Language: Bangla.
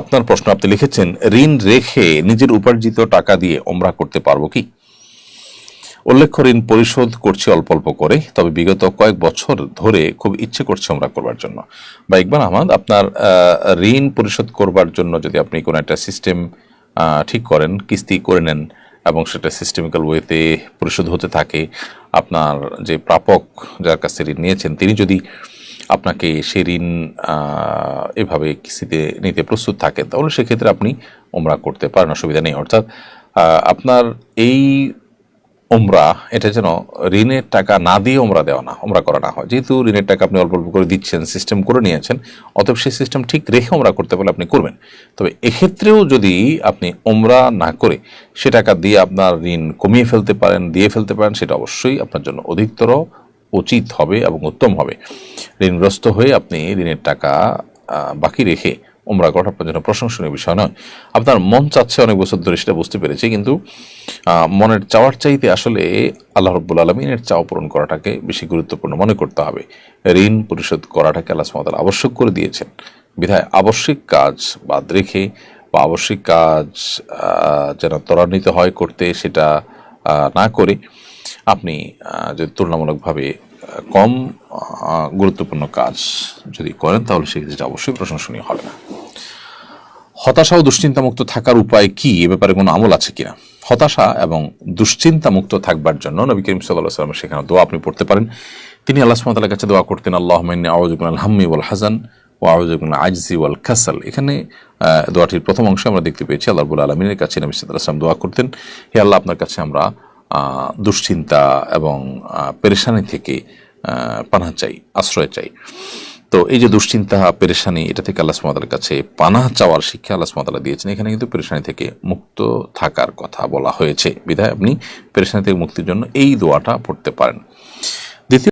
আপনার প্রশ্ন, আপনি লিখেছেন, ঋণ রেখে নিজের উপার্জিত টাকা দিয়ে ওমরা করতে পারব কি? উল্লেখ্য, ঋণ পরিশোধ করছি অল্প অল্প করে, তবে বিগত কয়েক বছর ধরে খুব ইচ্ছে করছে ওমরা করবার জন্য। বা ইকবাল আহমদ, আপনার ঋণ পরিশোধ করবার জন্য যদি আপনি কোনো একটা সিস্টেম ঠিক করেন, কিস্তি করে নেন এবং সেটা সিস্টেমিক্যাল ওয়েতে পরিশোধ হতে থাকে, আপনার যে প্রাপক যার কাছে ঋণ নিয়েছেন, তিনি যদি আপনাকে সে ঋণ এভাবে কিস্তিতে নিতে প্রস্তুত থাকেন, তাহলে সেক্ষেত্রে আপনি ওমরা করতে পারেন, অসুবিধা নেই। অর্থাৎ আপনার এই ওমরা এটা যেন ঋণের টাকা না দিয়ে ওমরা দেওয়া না ওমরা করা না হয়। যেহেতু ঋণের টাকা আপনি অল্প অল্প করে দিচ্ছেন সিস্টেম করে নিয়েছেন, অতএব সেই সিস্টেম ঠিক রেখে ওমরা করতে পারলে আপনি করবেন। তবে এক্ষেত্রেও যদি আপনি ওমরা না করে সে টাকা দিয়ে আপনার ঋণ কমিয়ে ফেলতে পারেন, দিয়ে ফেলতে পারেন, সেটা অবশ্যই আপনার জন্য অধিকতর উচিত হবে এবং উত্তম হবে। ঋণগ্রস্ত হয়ে আপনি ঋণের টাকা বাকি রেখে ওমরা করাটা আপনার জন্য প্রশংসনীয় বিষয় নয়। আপনার মন চাচ্ছে অনেক বছর ধরে সেটা বুঝতে পেরেছি, কিন্তু মনের চাওয়ার চাইতে আসলে আল্লাহ রব্বুল আলমিনের চাওয়া পূরণ করাটাকে বেশি গুরুত্বপূর্ণ মনে করতে হবে। ঋণ পরিশোধ করাটাকে আল্লাহ সুমাতাল আবশ্যক করে দিয়েছেন। বিধায় আবশ্যিক কাজ বাদ রেখে বা আবশ্যিক কাজ যেন ত্বরান্বিত হয় করতে সেটা না করে আপনি যদি তুলনামূলকভাবে কম গুরুত্বপূর্ণ কাজ যদি করেন, তাহলে সেক্ষেত্রে অবশ্যই প্রশংসনীয় হবে না। হতাশা ও দুশ্চিন্তামুক্ত থাকার উপায় কি? এ ব্যাপারে কোনো আমল আছে কিনা? হতাশা এবং দুশ্চিন্তামুক্ত থাকবার জন্য নবী করিম সাল্লাহ সাল্লামের সেখানে দোয়া আপনি পড়তে পারেন। তিনি আল্লাহ সুমতালের কাছে দোয়া করতেন আল্লাহ মাইনি আওয়াজুবিন আল হাম্মি ওয়াল হাসান ও আওয়াজুবিন আজজি ওয়াল খাসাল এখানে দোয়াটির প্রথম অংশে আমরা দেখতে পেয়েছি, আল্লাহ রবুল আলমিনের কাছে নবী সাল্লাহ সাল্লাম দোয়া করতেন। হে আল্লাহ, আপনার কাছে আমরা দুশ্চিন্তা এবং পেরেশানি থেকে পানা চাই, আশ্রয় চাই। তো এই যে দুশ্চিন্তা, পেরেশানি, এটা থেকে আল্লাহ সুমাতার কাছে পানা চাওয়ার শিক্ষা আল্লাহ সুমাতালা দিয়েছেন। এখানে কিন্তু পেরেশানি থেকে মুক্ত থাকার কথা বলা হয়েছে। বিধায় আপনি পেরেশানি থেকে মুক্তির জন্য এই দোয়াটা পড়তে পারেন। দ্বিতীয়